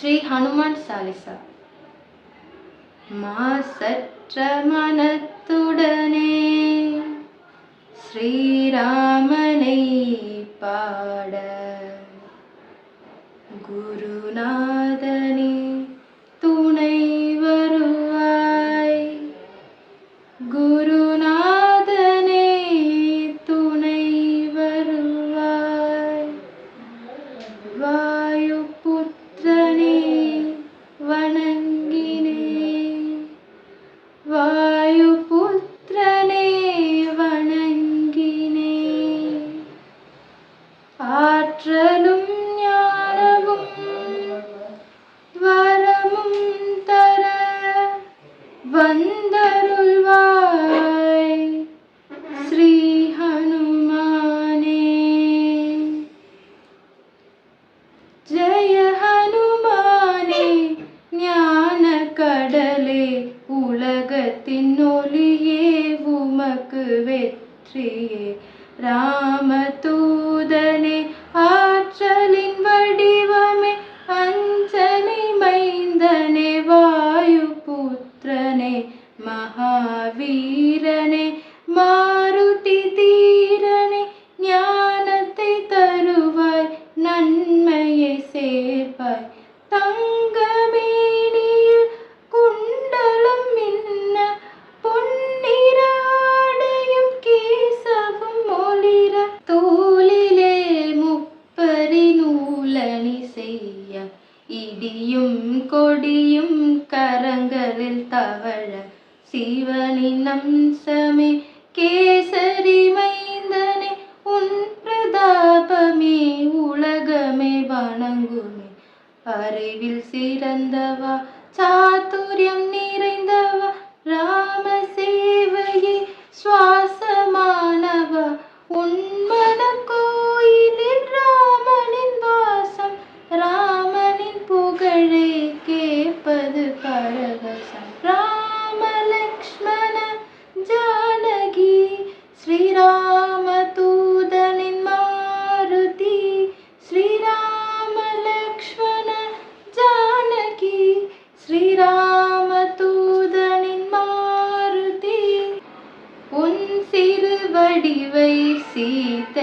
ஸ்ரீ ஹனுமான் சாலிசா. மாசற்ற மனத்துடனே ஸ்ரீராமனை பாட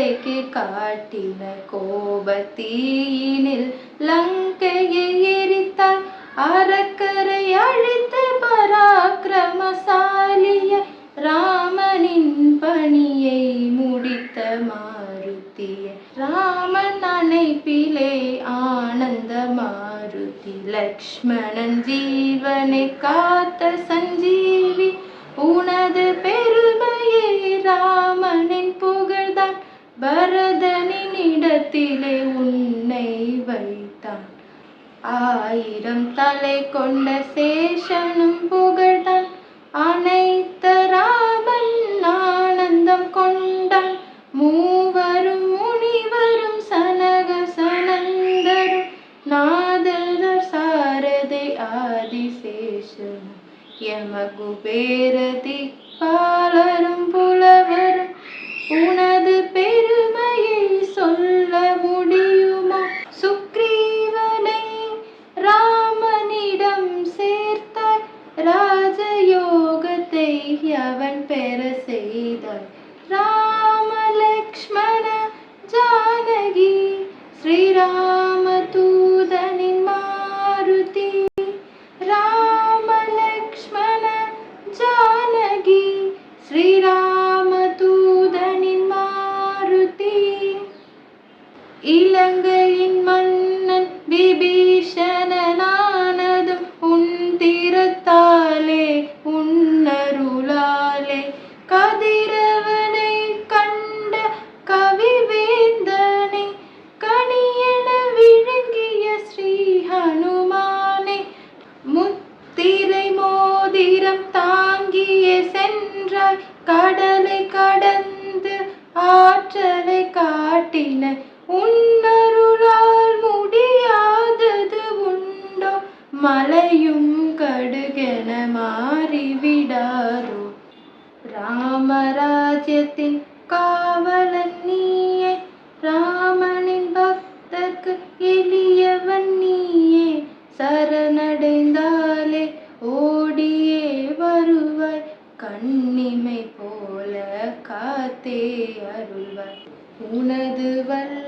லங்கைக்கு காட்டின கோபத்தீயினில் லங்கையை எரித்தார். அறக்கரை அழித்த பராக்கிரமசாலிய ராமனின் பணியை முடித்த மாருத்திய ராமன் அணைப்பிலே ஆனந்த மாருதி லக்ஷ்மணன் ஜீவனை காத்த சஞ்சீவி உனது பே பரதனின் இடத்திலே உன்னை வைத்தான் ஆயிரம் தலை கொண்ட சேஷனும் புகழ்தான் இலங்கையின் மன்னன் விபீஷணனானதும் உன் திறத்தாலே உன்னருளாலே கதிரவனை கண்ட கவிவேந்தனை கனியென விழுங்கிய ஸ்ரீ ஹனுமானே முத்திரை மோதிரம் தாங்கிய சென்றாய் கடலை கடந்து ஆற்றலை காட்டின மலையும் கடுகென மாறிவிடாரோ ராமராஜ்யத்தின் காவலன் நீயே ராமனின் பக்தர்க்கு எளியவன் நீயே சரணடைந்தாலே ஓடியே வருவாய் கண்ணிமை போல காத்தே அருள்வாய். உனது வல்ல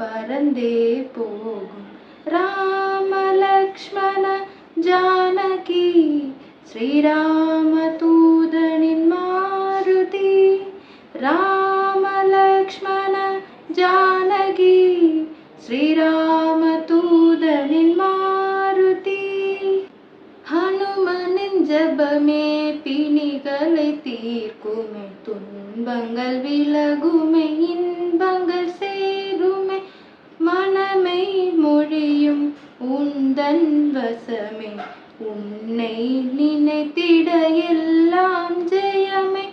परन्दे राम रामलक्ष्मण जानकी श्रीरामूदुति श्रीरामदूदु हनुमन् जिनि गल तीर् कुमे बङ्गल वि लघु मे इङ्ग உந்தன் வசமே உன்னை நினைத்திட எல்லாம் ஜெயமே.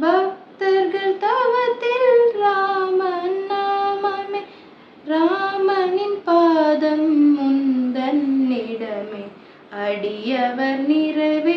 பக்தர்கள் தவத்தில் ராமன் நாமமே. ராமனின் பாதம் முந்தன்னிடமே. அடியவர் நிறைவே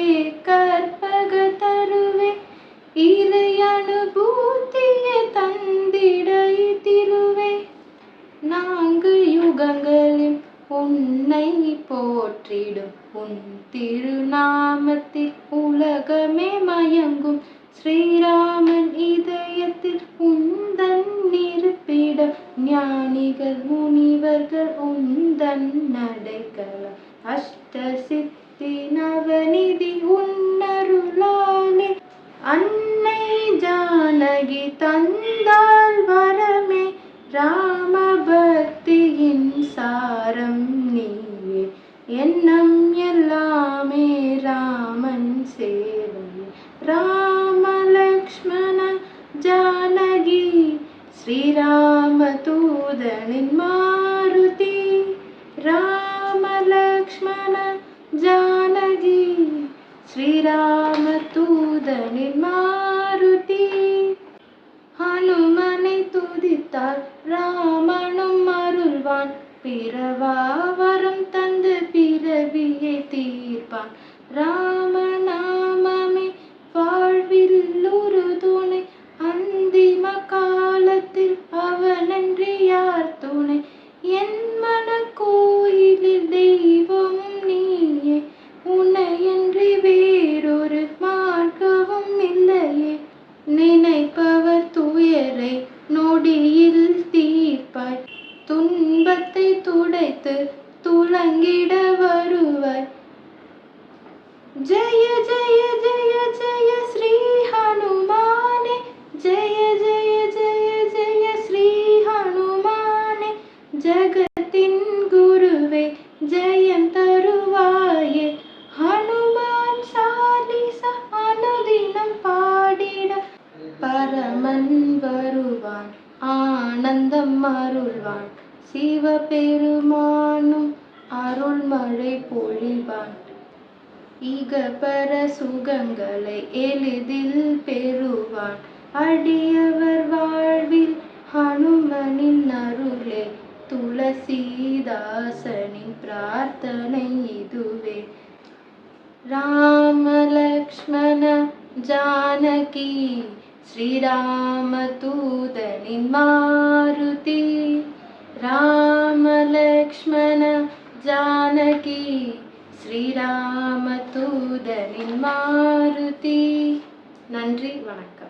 என் திருநாமத்தில் உலகமே மயங்கும். ஸ்ரீராமன் இதயத்தில் உந்தன் இருப்பிடம். ஞானிகள் முனிவர்கள் உந்தன் நடைக்கலாம் அஷ்ட சித்தி நவநிதி உன்னருளாலே அன்னை ஜானகி தந்தால் வரமே. ராம தூதனின் மாருதி ராம லக்ஷ்மண ஜானகி. ஸ்ரீராம தூதனின் மாருதி. ஹனுமனை துதித்தார் ராமனும் அருள்வான். பிறவா வரம் தந்து பிறவியை தீர்ப்பான். ராமநாமமே வாழ்வில் ஒரு துணை அந்திம காலத்தில் அவனன்றி யார் துலங்கிட வருவாய் ஜெய ஜெய ஜெய ஜெய ஸ்ரீ ஹனுமானே. ஜெய ஜெய ஜெய ஜெய ஸ்ரீ ஹனுமானே. ஜகத்தின் குருவே ஜெயம் தருவாயே. ஹனுமான் சாலிச அனுதினம் பாடிட பரமன் வருவான். ஆனந்தம் அருள்வான். சிவபெருமானும் பொழிவான் இகபர சுகங்களை எளிதில் பெறுவான் அடியவர் வாழ்வில் ஹனுமனின் அருளே துளசிதாசனின் பிரார்த்தனை இதுவே ராம லக்ஷ்மண ஜானகி ஸ்ரீராம தூதனின் மாருதி ராம ஸ்ரீராமதூதனின் மாருதி. நன்றி வணக்கம்.